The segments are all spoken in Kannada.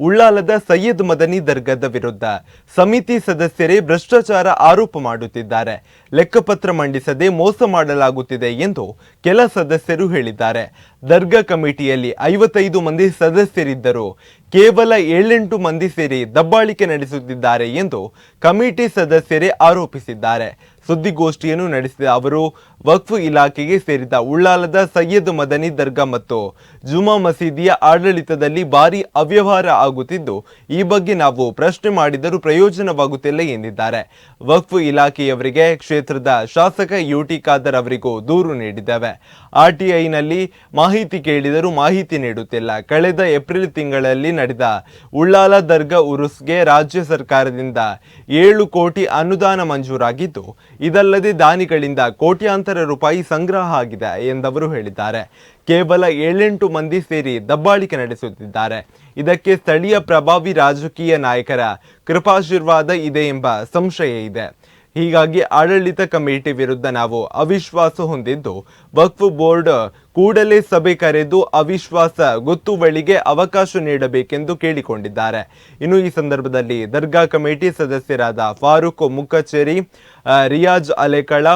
ಉಳ್ಳಾಲದ ಸಯ್ಯದ್ ಮದನಿ ದರ್ಗಾದ ವಿರುದ್ಧ ಸಮಿತಿ ಸದಸ್ಯರೇ ಭ್ರಷ್ಟಾಚಾರ ಆರೋಪ ಮಾಡುತ್ತಿದ್ದಾರೆ. ಲೆಕ್ಕಪತ್ರ ಮಂಡಿಸದೆ ಮೋಸ ಮಾಡಲಾಗುತ್ತಿದೆ ಎಂದು ಕೆಲ ಸದಸ್ಯರು ಹೇಳಿದ್ದಾರೆ. ದರ್ಗಾ ಕಮಿಟಿಯಲ್ಲಿ ಐವತ್ತೈದು ಮಂದಿ ಸದಸ್ಯರಿದ್ದರು. ಕೇವಲ ಏಳೆಂಟು ಮಂದಿ ಸೇರಿ ದಬ್ಬಾಳಿಕೆ ನಡೆಸುತ್ತಿದ್ದಾರೆ ಎಂದು ಕಮಿಟಿ ಸದಸ್ಯರೇ ಆರೋಪಿಸಿದ್ದಾರೆ. ಸುದ್ದಿಗೋಷ್ಠಿಯನ್ನು ನಡೆಸಿದ ಅವರು, ವಕ್ಫ್ ಇಲಾಖೆಗೆ ಸೇರಿದ ಉಳ್ಳಾಲದ ಸಯ್ಯದ್ ಮದನಿ ದರ್ಗಾ ಮತ್ತು ಜುಮಾ ಮಸೀದಿಯ ಆಡಳಿತದಲ್ಲಿ ಭಾರಿ ಅವ್ಯವಹಾರ ಆಗುತ್ತಿದ್ದು, ಈ ಬಗ್ಗೆ ನಾವು ಪ್ರಶ್ನೆ ಮಾಡಿದರೂ ಪ್ರಯೋಜನವಾಗುತ್ತಿಲ್ಲ ಎಂದಿದ್ದಾರೆ. ವಕ್ಫ್ ಇಲಾಖೆಯವರಿಗೆ ಕ್ಷೇತ್ರದ ಶಾಸಕ ಯುಟಿ ಖಾದರ್ ಅವರಿಗೂ ದೂರು ನೀಡಿದ್ದೇವೆ. ಆರ್ಟಿಐನಲ್ಲಿ ಮಾಹಿತಿ ಕೇಳಿದರೂ ಮಾಹಿತಿ ನೀಡುತ್ತಿಲ್ಲ. ಕಳೆದ ಏಪ್ರಿಲ್ ತಿಂಗಳಲ್ಲಿ ನಡೆದ ಉಳ್ಳಾಲ ದರ್ಗಾ ಉರುಸ್ಗೆ ರಾಜ್ಯ ಸರ್ಕಾರದಿಂದ ಏಳು ಕೋಟಿ ಅನುದಾನ ಮಂಜೂರಾಗಿದ್ದು, ಇದಲ್ಲದೆ ದಾನಿಗಳಿಂದ ಕೋಟ್ಯಾಂತರ ರೂಪಾಯಿ ಸಂಗ್ರಹ ಆಗಿದೆ ಎಂದವರು ಹೇಳಿದ್ದಾರೆ. ಕೇವಲ ಏಳೆಂಟು ಮಂದಿ ಸೇರಿ ದಬ್ಬಾಳಿಕೆ ನಡೆಸುತ್ತಿದ್ದಾರೆ. ಇದಕ್ಕೆ ಸ್ಥಳೀಯ ಪ್ರಭಾವಿ ರಾಜಕೀಯ ನಾಯಕರ ಕೃಪಾಶೀರ್ವಾದ ಇದೆ ಎಂಬ ಸಂಶಯ ಇದೆ. ಹೀಗಾಗಿ ಆಡಳಿತ ಕಮಿಟಿ ವಿರುದ್ಧ ನಾವು ಅವಿಶ್ವಾಸ ಹೊಂದಿದ್ದು, ವಕ್ಫ್ ಬೋರ್ಡ್ ಕೂಡಲೇ ಸಭೆ ಕರೆದು ಅವಿಶ್ವಾಸ ಗೊತ್ತುವಳಿಗೆ ಅವಕಾಶ ನೀಡಬೇಕೆಂದು ಕೇಳಿಕೊಂಡಿದ್ದಾರೆ. ಇನ್ನು ಈ ಸಂದರ್ಭದಲ್ಲಿ ದರ್ಗಾ ಕಮಿಟಿ ಸದಸ್ಯರಾದ ಫಾರೂಕ್ ಮುಕ್ಕಚೇರಿ ರಿಯಾಜ್ ಅಲೆಕಳ,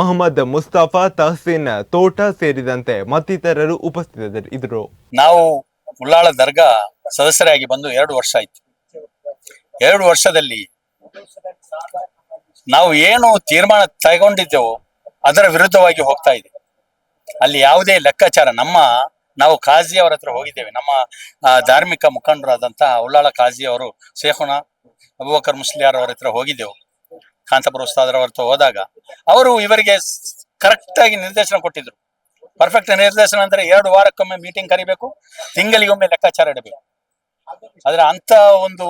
ಮೊಹಮ್ಮದ್ ಮುಸ್ತಫಾ, ತಹಸೀನ್ ತೋಟ ಸೇರಿದಂತೆ ಮತ್ತಿತರರು ಉಪಸ್ಥಿತರಿದ್ದರು. ನಾವು ಉಳ್ಳಾಳ ದರ್ಗಾ ಸದಸ್ಯರಾಗಿ ಬಂದು ಎರಡು ವರ್ಷ ಆಯ್ತು. ಎರಡು ವರ್ಷದಲ್ಲಿ ನಾವು ಏನು ತೀರ್ಮಾನ ತಗೊಂಡಿದ್ದೆವು ಅದರ ವಿರುದ್ಧವಾಗಿ ಹೋಗ್ತಾ ಇದೆ. ಅಲ್ಲಿ ಯಾವುದೇ ಲೆಕ್ಕಾಚಾರ, ನಮ್ಮ, ನಾವು ಖಾಜಿ ಅವರ ಹತ್ರ ಹೋಗಿದ್ದೇವೆ. ನಮ್ಮ ಧಾರ್ಮಿಕ ಮುಖಂಡರಾದಂತಹ ಉಳ್ಳಾಳ ಖಾಜಿ ಅವರು ಸೇಹುನ ಅಬುಬಕರ್ ಮುಸ್ಲಿಯಾರ್ ಅವರ ಹತ್ರ ಹೋಗಿದ್ದೆವು. ಕಾಂತಪುರ ಉಸ್ತಾದರ ಹತ್ರ ಹೋದಾಗ ಅವರು ಇವರಿಗೆ ಕರೆಕ್ಟ್ ಆಗಿ ನಿರ್ದೇಶನ ಕೊಟ್ಟಿದ್ರು. ಪರ್ಫೆಕ್ಟ್ ನಿರ್ದೇಶನ ಅಂದ್ರೆ ಎರಡು ವಾರಕ್ಕೊಮ್ಮೆ ಮೀಟಿಂಗ್ ಕರಿಬೇಕು, ತಿಂಗಳಿಗೊಮ್ಮೆ ಲೆಕ್ಕಾಚಾರ ಇಡಬೇಕು. ಆದ್ರೆ ಅಂತ ಒಂದು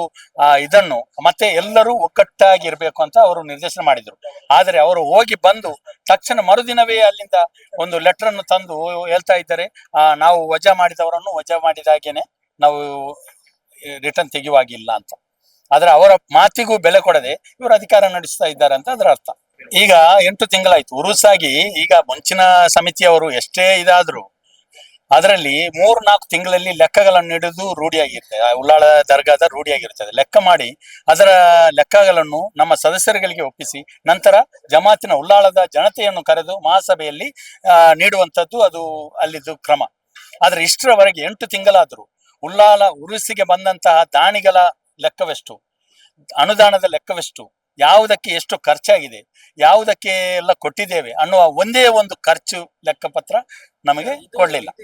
ಇದನ್ನು ಮತ್ತೆ ಎಲ್ಲರೂ ಒಕ್ಕಟ್ಟಾಗಿ ಇರಬೇಕು ಅಂತ ಅವರು ನಿರ್ದೇಶನ ಮಾಡಿದ್ರು. ಆದರೆ ಅವರು ಹೋಗಿ ಬಂದು ತಕ್ಷಣ ಮರುದಿನವೇ ಅಲ್ಲಿಂದ ಒಂದು ಲೆಟರ್ ಅನ್ನು ತಂದು ಹೇಳ್ತಾ ಇದ್ದಾರೆ ನಾವು ವಜಾ ಮಾಡಿದವರನ್ನು ವಜಾ ಮಾಡಿದಾಗೇನೆ ನಾವು ರಿಟರ್ನ್ ತೆಗೆಯುವಾಗಿಲ್ಲ ಅಂತ. ಆದ್ರೆ ಅವರ ಮಾತಿಗೂ ಬೆಲೆ ಕೊಡದೆ ಇವರು ಅಧಿಕಾರ ನಡೆಸ್ತಾ ಇದ್ದಾರೆ ಅಂತ ಅದರ ಅರ್ಥ. ಈಗ ಎಂಟು ತಿಂಗಳಾಯ್ತು. ಉರುಸಾಗಿ ಈಗ ಮುಂಚಿನ ಸಮಿತಿಯವರು ಎಷ್ಟೇ ಇದಾದ್ರು ಅದರಲ್ಲಿ ಮೂರ್ ನಾಲ್ಕು ತಿಂಗಳಲ್ಲಿ ಲೆಕ್ಕಗಳನ್ನು ಹಿಡಿದು ರೂಢಿಯಾಗಿರುತ್ತೆ. ಆ ಉಳ್ಳಾಳ ದರ್ಗಾದ ರೂಢಿಯಾಗಿರುತ್ತದೆ ಲೆಕ್ಕ ಮಾಡಿ ಅದರ ಲೆಕ್ಕಗಳನ್ನು ನಮ್ಮ ಸದಸ್ಯರುಗಳಿಗೆ ಒಪ್ಪಿಸಿ ನಂತರ ಜಮಾತಿನ ಉಳ್ಳಾಳದ ಜನತೆಯನ್ನು ಕರೆದು ಮಹಾಸಭೆಯಲ್ಲಿ ನೀಡುವಂಥದ್ದು ಅದು ಅಲ್ಲಿದ್ದು ಕ್ರಮ. ಆದ್ರೆ ಇಷ್ಟರವರೆಗೆ ಎಂಟು ತಿಂಗಳಾದರೂ ಉಳ್ಳಾಲ ಉರುಸಿಗೆ ಬಂದಂತಹ ದಾನಿಗಳ ಲೆಕ್ಕವೆಷ್ಟು? ಅನುದಾನದ ಲೆಕ್ಕವೆಷ್ಟು? ಯಾವುದಕ್ಕೆ ಎಷ್ಟು ಖರ್ಚಾಗಿದೆ? ಯಾವುದಕ್ಕೆ ಎಲ್ಲ ಕೊಟ್ಟಿದ್ದೇವೆ ಅನ್ನುವ ಒಂದೇ ಒಂದು ಖರ್ಚು ಲೆಕ್ಕಪತ್ರ ನಮಗೆ ಕೊಡ್ಲಿಲ್ಲ.